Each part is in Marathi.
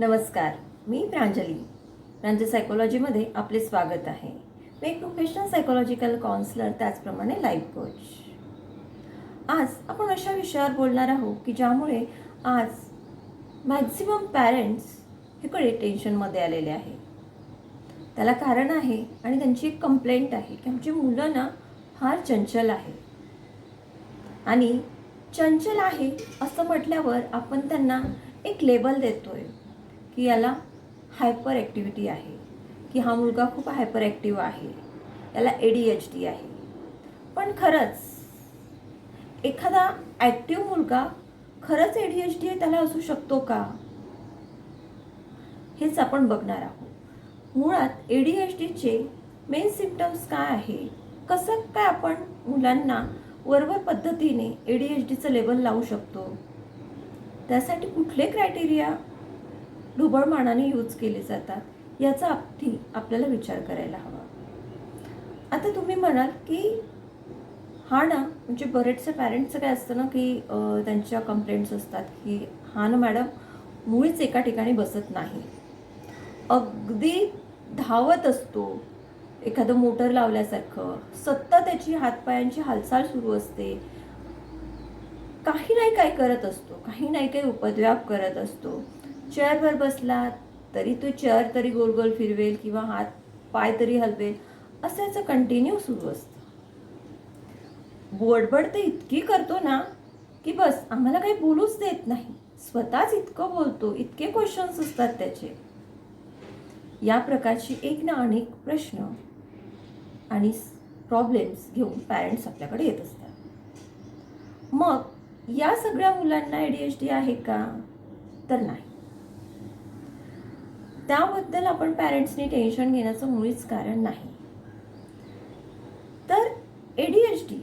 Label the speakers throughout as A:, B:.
A: नमस्कार मी प्रांजली. प्रांजल सायकोलॉजीमध्ये आपले स्वागत आहे. मी एक प्रोफेशनल सायकोलॉजिकल काउन्सलर त्याचप्रमाणे लाईफ कोच आज आपण अशा विषयावर बोलणार आहोत की ज्यामुळे आज मॅक्झिमम पॅरेंट्स इकडे टेन्शनमध्ये आलेले आहे. त्याला कारण आहे आणि त्यांची एक कंप्लेंट आहे की आमची मुलं ना फार चंचल आहे. आणि चंचल आहे असं म्हटल्यावर आपण त्यांना एक लेबल देतोय. की याला हायपर ॲक्टिव्हिटी आहे. की हा मुलगा खूप हायपर ॲक्टिव्ह आहे. याला ए डी एच डी आहे. पण खरंच एखादा ॲक्टिव्ह मुलगा खरंच ए डी एच डी त्याला असू शकतो का? हेच आपण बघणार आहोत. मुळात ए डी एच डीचे मेन सिम्पटम्स काय आहे? कसं काय आपण मुलांना वरवर पद्धतीने ए डी एच डीचं लेबल लावू शकतो? त्यासाठी कुठले क्रायटेरिया ढोबळ मानाने यूज केले जातात याचा अगदी आपल्याला विचार करायला हवा. आता तुम्ही म्हणाल की हा ना म्हणजे बरेचसे पॅरेंट्सचं काय असतं ना की त्यांच्या कंप्लेंट्स असतात की हा ना मॅडम मुळीच एका ठिकाणी बसत नाही. अगदी धावत असतो एखादं मोटर लावल्यासारखं सतत त्याची हातपायांची हालचाल सुरू असते. काही नाही काय करत असतो काही नाही काही उपद्व्याप करत असतो. चेअरवर बसला तरी तो चेअर तरी गोल गोल फिरवेल किंवा हात पाय तरी हलवेल असं याचं कंटिन्यू सुरू असतं. बोडबड ते इतकी करतो ना की बस आम्हाला काही बोलूच देत नाही. स्वतःच इतकं बोलतो इतके क्वेश्चन्स असतात त्याचे. या प्रकारची एक ना अनेक प्रश्न आणि प्रॉब्लेम्स घेऊन पॅरेंट्स आपल्याकडे येत असतात. मग या सगळ्या मुलांना ए डी एच डी आहे का? तर नाही. त्याबद्दल आपण पॅरेंट्सनी टेन्शन घेण्याचं मुळीच कारण नाही. तर A D H D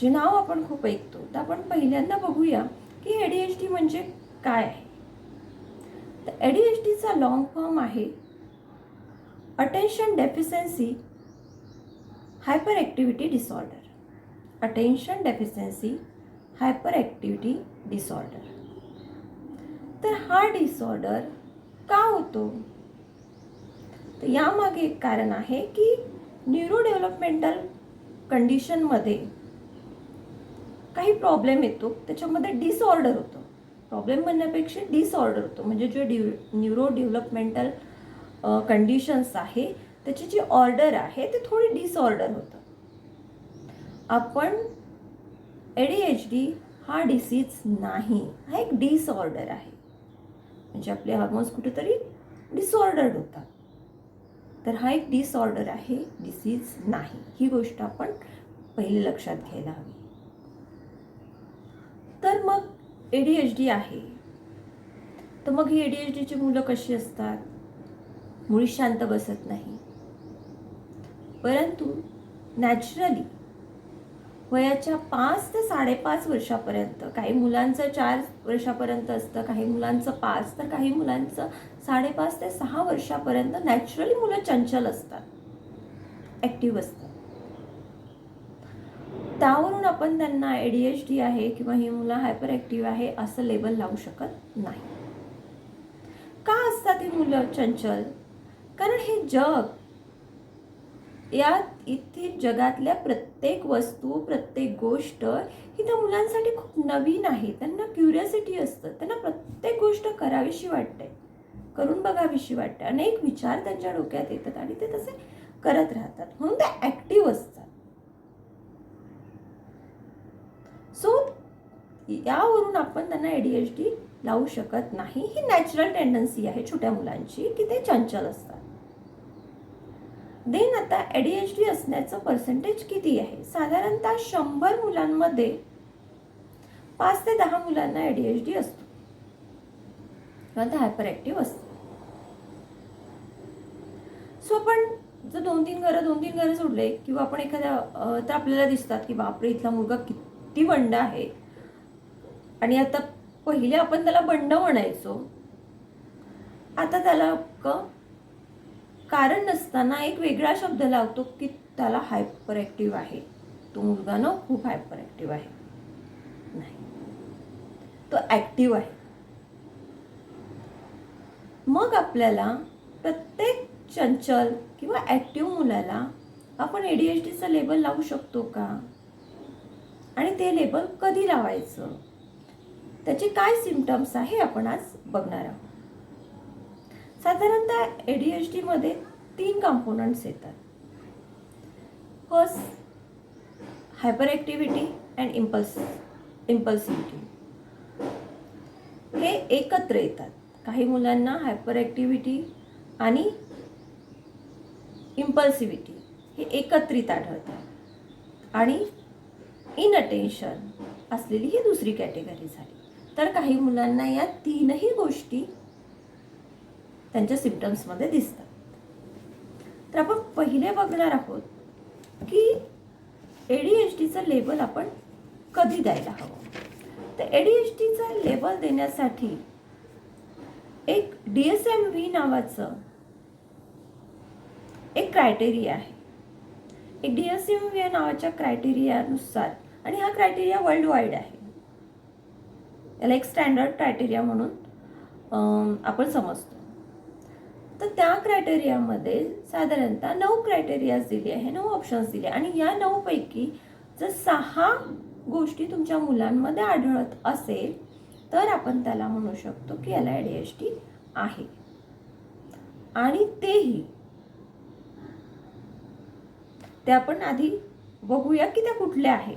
A: J नाव आपण खूप ऐकतो तर आपण पहिल्यांदा बघूया की ए डी एच डी म्हणजे काय आहे. तर ए डी एच डीचा लॉंग फॉर्म आहे attention deficiency hyperactivity disorder attention deficiency hyperactivity disorder तर हा डिसऑर्डर का होतो? तर यामागे एक कारण आहे की न्यूरो डेव्हलपमेंटल कंडिशनमध्ये काही प्रॉब्लेम येतो त्याच्यामध्ये डिसऑर्डर होतो. प्रॉब्लेम म्हणण्यापेक्षा डिसऑर्डर होतो. म्हणजे जे ड्यू न्यूरो डेव्हलपमेंटल कंडिशन्स आहे त्याची जी ऑर्डर आहे ते थोडी डिसऑर्डर होतं. आपण ए डी एच डी हा डिसीज नाही. हा एक डिसऑर्डर आहे. म्हणजे आपले हार्मोन्स कुठेतरी डिसऑर्डर्ड होतात. तर हा एक डिसऑर्डर आहे डिसीज नाही. ही गोष्ट आपण पहिले लक्षात घ्यायला हवी. तर मग ए डी एच डी आहे. तर मग ही ए डी एच डीची मुलं कशी असतात? मुळी शांत बसत नाही. परंतु नॅचरली वयाच्या पाच ते साडेपाच वर्षापर्यंत काही मुलांचं चार वर्षापर्यंत असतं काही मुलांचं पाच तर काही मुलांचं साडेपाच ते सहा वर्षापर्यंत नॅचरली मुलं चंचल असतात ॲक्टिव्ह असतात. त्यावरून आपण त्यांना ए डी एच डी आहे किंवा ही मुलं हायपर ॲक्टिव्ह आहे असं लेबल लावू शकत नाही. का असतात ही मुलं चंचल? कारण हे जग यात इथे जगातल्या प्रत्येक वस्तू प्रत्येक गोष्ट ही त्या मुलांसाठी खूप नवीन आहे. त्यांना क्युरियोसिटी असतं. त्यांना प्रत्येक गोष्ट करावीशी वाटते करून बघावीशी वाटते. अनेक विचार त्यांच्या डोक्यात येतात आणि ते तसे करत राहतात. म्हणून ते ॲक्टिव्ह असतात. सो यावरून आपण त्यांना ए डी एच डी लावू शकत नाही. ही नॅचरल टेंडन्सी आहे छोट्या मुलांची की ते चंचल असतात. देन आता ए डी एच डी असण्याचं पर्सेंटेज किती आहे? साधारणतः शंभर मुलांमध्ये पाच ते दहा मुलांना ए डी एच डी असतो. किंवा ते हायपर ॲक्टिव्ह असतो सो आपण जर दोन तीन घरं दोन तीन घरं सोडले किंवा आपण एखाद्या तर आपल्याला दिसतात की बापरे इथला मुलगा किती बंड आहे. आणि आता पहिले आपण त्याला बंड म्हणायचो. आता त्याला कारण नसताना एक वेगळा शब्द लावतो की त्याला हायपर ॲक्टिव्ह आहे. तो मुलगा ना खूप हायपर ॲक्टिव्ह आहे. नाही. तो ॲक्टिव्ह आहे. मग आपल्याला प्रत्येक चंचल किंवा ॲक्टिव्ह मुलाला आपण ए डी एच डीचं लेबल लावू शकतो का? आणि ते लेबल कधी लावायचं? त्याचे काय सिमटम्स आहे आपण आज बघणार आहोत. साधारणतः ए डी एच डीमध्ये तीन कॉम्पोनंट्स येतात. First hyperactivity and impulse impulsivity हे एकत्र येतात. काही मुलांना हायपर ॲक्टिव्हिटी आणि इम्पल्सिव्हिटी हे एकत्रित आढळतात. आणि इनअटेन्शन असलेली ही दुसरी कॅटेगरी झाली. तर काही मुलांना या तीनही गोष्टी त्यांच्या सिम्पटम्समध्ये दिसतात. तर आपण पहिले बघणार आहोत की ए डी एच डीचं लेबल आपण कधी द्यायला हवं? तर ए डी एच डीचं लेबल देण्यासाठी एक डी एस एम व्ही नावाचं एक क्रायटेरिया आहे. एक डी एस एम व्ही नावाच्या क्रायटेरियानुसार आणि हा क्रायटेरिया वर्ल्ड वाईड आहे. याला एक स्टँडर्ड क्रायटेरिया म्हणून आपण समजतो. तर त्या क्रायटेरियामध्ये साधारणतः नऊ क्रायटेरियाज दिले आहे नऊ ऑप्शन्स दिले आणि या नऊपैकी जर सहा गोष्टी तुमच्या मुलांमध्ये आढळत असेल तर आपण त्याला म्हणू शकतो की याला डी एच डी आहे. आणि तेही ते आपण आधी बघूया की त्या कुठल्या आहे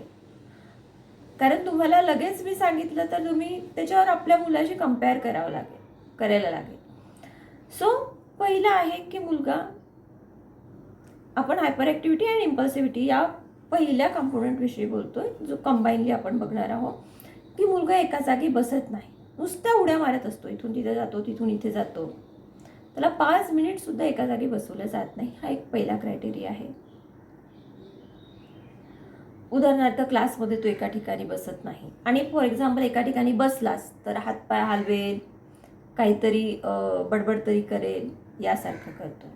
A: कारण तुम्हाला लगेच मी सांगितलं तर तुम्ही त्याच्यावर आपल्या मुलाशी कंपेअर करावं लागेल करायला लागेल. सो पहिलं आहे की मुलगा आपण हायपर ॲक्टिव्हिटी आणि इम्पल्सिव्हिटी या पहिल्या कंपोनंटविषयी आहे जो कंबाईनली आपण बघणार आहोत की मुलगा एका जागी बसत नाही. नुसत्या उड्या मारत असतो इथून तिथे जातो तिथून इथे जातो. त्याला पाच मिनिटसुद्धा एका जागी बसवलं जात नाही हा एक पहिला क्रायटेरिया आहे. उदाहरणार्थ क्लासमध्ये तो एका ठिकाणी बसत नाही. आणि फॉर एक्झाम्पल एका ठिकाणी बसलास तर हातपाय हलवेल काहीतरी बडबड तरी करेल. यासारखं करतो.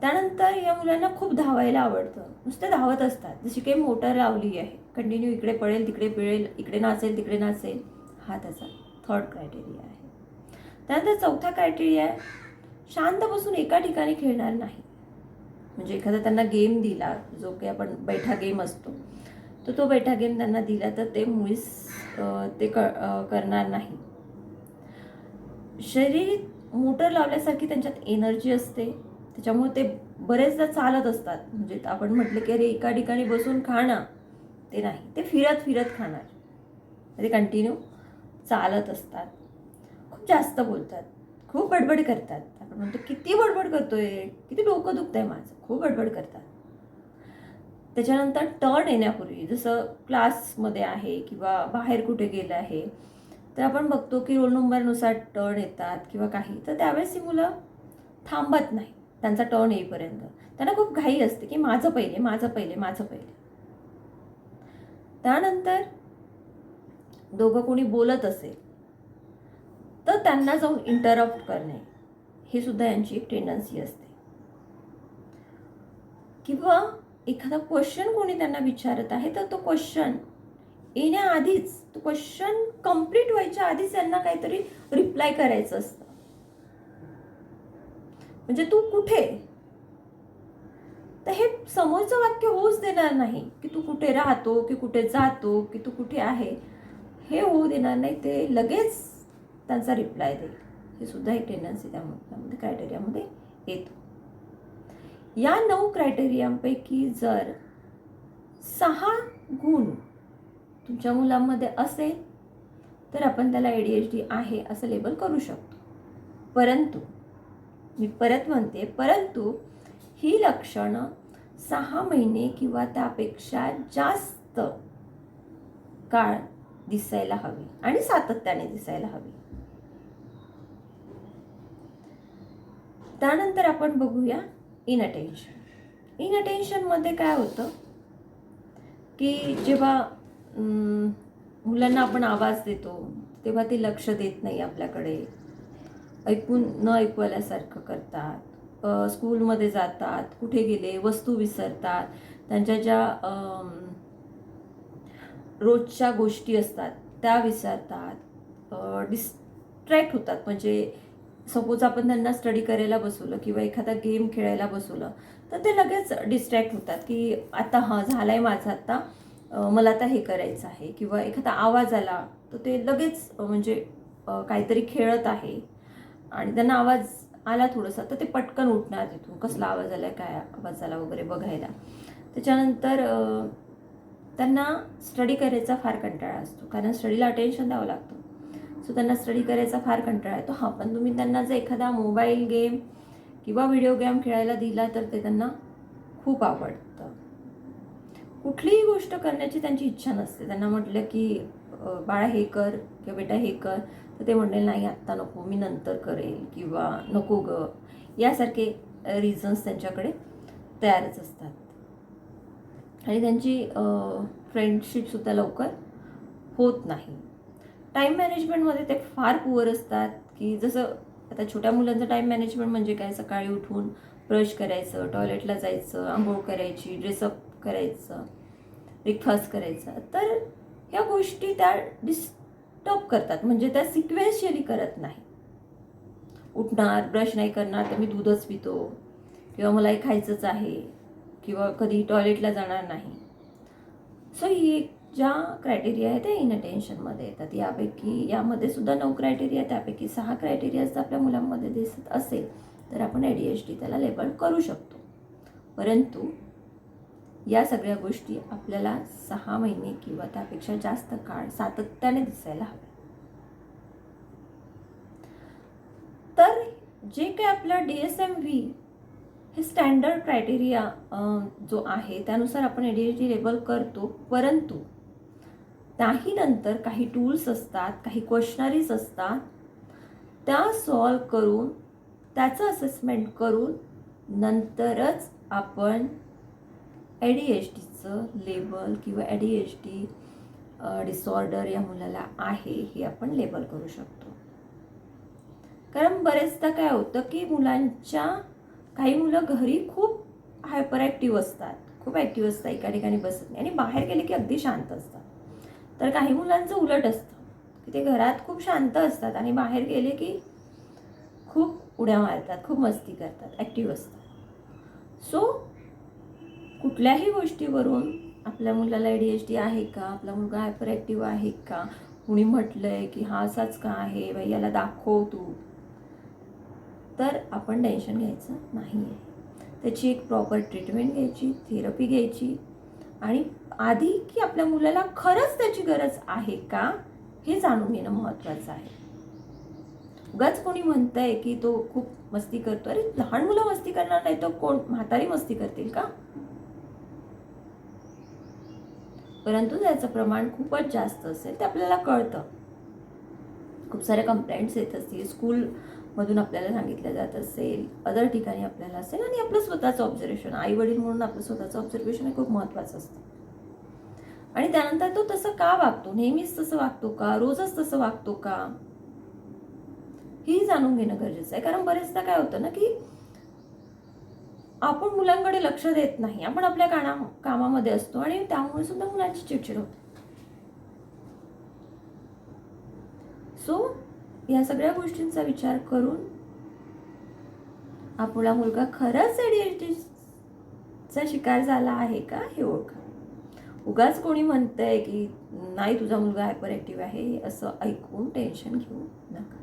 A: त्यानंतर या मुलांना खूप धावायला आवडतं. नुसते धावत असतात. जशी काही मोटर लावली आहे. कंटिन्यू इकडे पळेल तिकडे पिळेल इकडे नाचेल तिकडे नाचेल. हा त्याचा थर्ड क्रायटेरिया आहे. त्यानंतर चौथा क्रायटेरिया आहे शांत बसून एका ठिकाणी खेळणार नाही. म्हणजे एखादा त्यांना गेम दिला जो काही आपण बैठा गेम असतो तर तो बैठा गेम त्यांना दिला तर ते मुळीच ते क करणार नाही. शरीर मोटर लावल्यासारखी त्यांच्यात एनर्जी असते. त्याच्यामुळे ते बरेचदा चालत असतात. म्हणजे आपण म्हटलं की अरे एका ठिकाणी बसून खाणं ते नाही. ते फिरत फिरत खाणार. ते कंटिन्यू चालत असतात. खूप जास्त बोलतात. खूप बडबड करतात. आपण म्हणतो किती बडबड करतोय? किती डोकं आहे माझं? खूप बडबड करतात. त्याच्यानंतर टर्न येण्यापूर्वी जसं क्लासमध्ये आहे किंवा बाहेर कुठे गेलं आहे तर आपण बघतो की रोल नंबरनुसार टर्न येतात किंवा काही. तर त्यावेळेस ही मुलं थांबत नाही. त्यांचा टर्न येईपर्यंत. त्यांना खूप घाई असते की माझं पहिले माझं पहिले माझं पहिले. त्यानंतर दोघं कोणी बोलत असेल तर त्यांना जाऊन इंटरप्ट करणे ही सुद्धा यांची एक टेंडन्सी असते. किंवा एखादा क्वेश्चन कोणी त्यांना विचारत आहे तर तो क्वेश्चन येण्याआधीच तो क्वेश्चन कंप्लीट व्हायच्या आधीच त्यांना काहीतरी रिप्लाय करायचं असतं. म्हणजे तू कुठे? तर हे समोरचं वाक्य होऊच देणार नाही की तू कुठे राहतो की कुठे जातो की तू कुठे आहे हे होऊ देणार नाही ते लगेच त्यांचा रिप्लाय देईल हे सुद्धा एक टेंडन्सी त्यामध्ये क्रायटेरियामध्ये येतो. या नऊ क्रायटेरियांपैकी जर सहा गुण तुमच्या मुलांमध्ये असेल तर आपण त्याला ए डी एच डी आहे असं लेबल करू शकतो. परंतु मी परत म्हणते परंतु ही लक्षणं सहा महिने किंवा त्यापेक्षा जास्त काळ दिसायला हवी आणि सातत्याने दिसायला हवी. त्यानंतर आपण बघूया इनअटेन्शन इनअटेन्शनमध्ये काय होतं? की जेव्हा मुलांना आपण आवाज देतो तेव्हा ते लक्ष देत नाही आपल्याकडे. ऐकून न ऐकवल्यासारखं करतात. स्कूलमध्ये जातात कुठे गेले वस्तू विसरतात. त्यांच्या ज्या रोजच्या गोष्टी असतात त्या विसरतात. डिस्ट्रॅक्ट होतात. म्हणजे सपोज आपण त्यांना स्टडी करायला बसवलं किंवा एखादा गेम खेळायला बसवलं तर ते लगेच डिस्ट्रॅक्ट होतात की आता हां झालं आहे माझं आत्ता मला आता हे करायचं आहे किंवा एखादा आवाज आला तर ते लगेच म्हणजे काहीतरी खेळत आहे. आणि त्यांना आवाज आला थोडासा तर ते पटकन उठणार तिथून. कसला आवाज आला काय आवाज आला वगैरे बघायला. त्याच्यानंतर त्यांना स्टडी करायचा फार कंटाळा असतो. कारण स्टडीला अटेन्शन द्यावं लागतं. सो त्यांना स्टडी करायचा फार कंटाळा येतो. हा पण तुम्ही त्यांना जर एखादा मोबाईल गेम किंवा व्हिडिओ गेम खेळायला दिला तर ते त्यांना खूप आवडतं. कुठलीही गोष्ट करण्याची त्यांची इच्छा नसते. त्यांना म्हटलं की बाळा हे कर किंवा बेटा हे कर. तर ते म्हणले नाही आत्ता नको मी नंतर करेल किंवा नको ग. यासारखे रिझन्स त्यांच्याकडे तयारच असतात. आणि त्यांची फ्रेंडशिपसुद्धा लवकर होत नाही. टाईम मॅनेजमेंटमध्ये ते फार पुअर असतात की जसं आता छोट्या मुलांचं टाईम मॅनेजमेंट म्हणजे काय? सकाळी उठून ब्रश करायचं टॉयलेटला जायचं आंघोळ करायची ड्रेसअप करायचं. ब्रेकफास्ट करायचा. तर ह्या गोष्टी त्या डिस्टर्ब करतात. म्हणजे त्या सिक्वेन्शियली करत नाही. उठणार ब्रश नाही करणार तर मी दूधच पितो. किंवा मला हे खायचंच आहे. किंवा कधी टॉयलेटला जाणार नाही. सो ही एक ज्या क्रायटेरिया आहे त्या इनअटेन्शनमध्ये येतात. यापैकी यामध्ये सुद्धा नऊ क्रायटेरिया त्यापैकी सहा क्रायटेरियाज जर आपल्या मुलांमध्ये दिसत असेल तर आपण ए डी एच डी त्याला लेबल करू शकतो. परंतु या सगळ्या गोष्टी आपल्याला सहा महिने किंवा त्यापेक्षा जास्त काळ सातत्याने दिसायला हवे. तर जे काही आपलं डी एस एम व्ही हे स्टँडर्ड क्रायटेरिया जो आहे त्यानुसार आपण ए डी डी लेबल करतो. परंतु त्याही नंतर काही टूल्स असतात काही क्वेश्चनरीज असतात. त्या सॉल्व करून त्याचं असेसमेंट करून नंतरच आपण ए डी एच डीचं लेबल किंवा A D H D disorder या मुलाला आहे हे आपण लेबल करू शकतो. कारण बरेचदा काय होतं की मुलांच्या काही मुलं घरी खूप हायपर ॲक्टिव्ह असतात. खूप ॲक्टिव्ह असतात एका ठिकाणी बसत नाही आणि बाहेर गेले की अगदी शांत असतात. तर काही मुलांचं उलट असतं की ते घरात खूप शांत असतात आणि बाहेर गेले की खूप उड्या मारतात खूप मस्ती करतात ॲक्टिव्ह असतात. सो कुठल्याही गोष्टीवरून आपल्या मुलाला ए डी एच डी आहे का? आपला मुलगा हायपर ॲक्टिव्ह आहे का? कुणी म्हटलं आहे की हा असाच का आहे? बाई याला दाखव तू. तर आपण टेन्शन घ्यायचं नाही आहे त्याची एक प्रॉपर ट्रीटमेंट घ्यायची थेरपी घ्यायची आणि आधी की आपल्या मुलाला खरंच त्याची गरज आहे का? हे जाणून घेणं महत्त्वाचं आहे. उगाच कोणी म्हणतंय की तो खूप मस्ती करतो. अरे लहान मुलं मस्ती करणार नाही तर कोण? म्हातारी मस्ती करतील का? परंतु त्याचं प्रमाण खूपच जास्त असेल ते आपल्याला कळतं. खूप साऱ्या कंप्लेंट्स येत असतील. स्कूलमधून आपल्याला सांगितलं जात असेल. अदर ठिकाणी आपल्याला असेल. आणि आपलं स्वतःचं ऑब्झर्वेशन आई वडील म्हणून आपलं स्वतःचं ऑब्झर्वेशन हे खूप महत्त्वाचं असतं. आणि त्यानंतर तो तसं का वागतो? नेहमीच तसं वागतो का? रोजच तसं वागतो का? हेही जाणून घेणं गरजेचं आहे. कारण बरेचदा काय होतं ना की आपण मुलांकडे लक्ष देत नाही. आपण आपल्या काना कामामध्ये असतो आणि त्यामुळे सुद्धा मुलांची चिडचिड होते. सो या सगळ्या गोष्टींचा विचार करून आपला मुलगा खरंच चा शिकार झाला आहे का हे ओळखा. उगाच कोणी म्हणतंय की नाही तुझा मुलगा हायपर ॲक्टिव्ह आहे असं ऐकून टेन्शन घेऊ नका.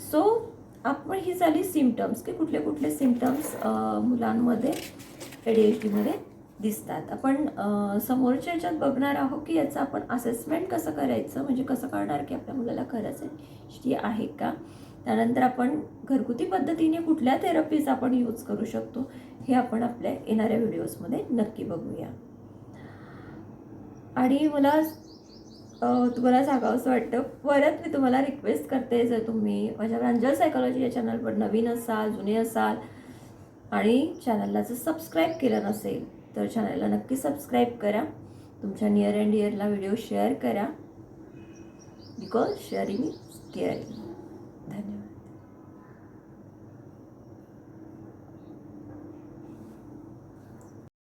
A: सो आपण ही झाली सिमटम्स की कुठले कुठले सिमटम्स मुलांमध्ये ए डी एच डीमध्ये दिसतात. आपण समोरच्या ह्याच्यात बघणार आहोत की याचं आपण असेसमेंट कसं करायचं म्हणजे कसं कळणार की आपल्या मुलाला खरंच एच डी आहे का? त्यानंतर आपण घरगुती पद्धतीने कुठल्या थेरपीज आपण यूज करू शकतो हे आपण आपल्या येणाऱ्या व्हिडिओजमध्ये नक्की बघूया. आणि मला तुम्हाला तुम्हाला सांगावंसं वाटतं. परत मी तुम्हाला रिक्वेस्ट करते जर तुम्ही माझ्या प्रांजल सायकॉलॉजी या चॅनलवर नवीन असाल जुने असाल आणि चॅनलला जर सबस्क्राईब केलं नसेल तर चॅनलला नक्की सबस्क्राईब करा. तुमच्या नियर अँड डिअरला व्हिडिओ शेअर करा. बिकॉज शेअरिंग इज केअरिंग धन्यवाद.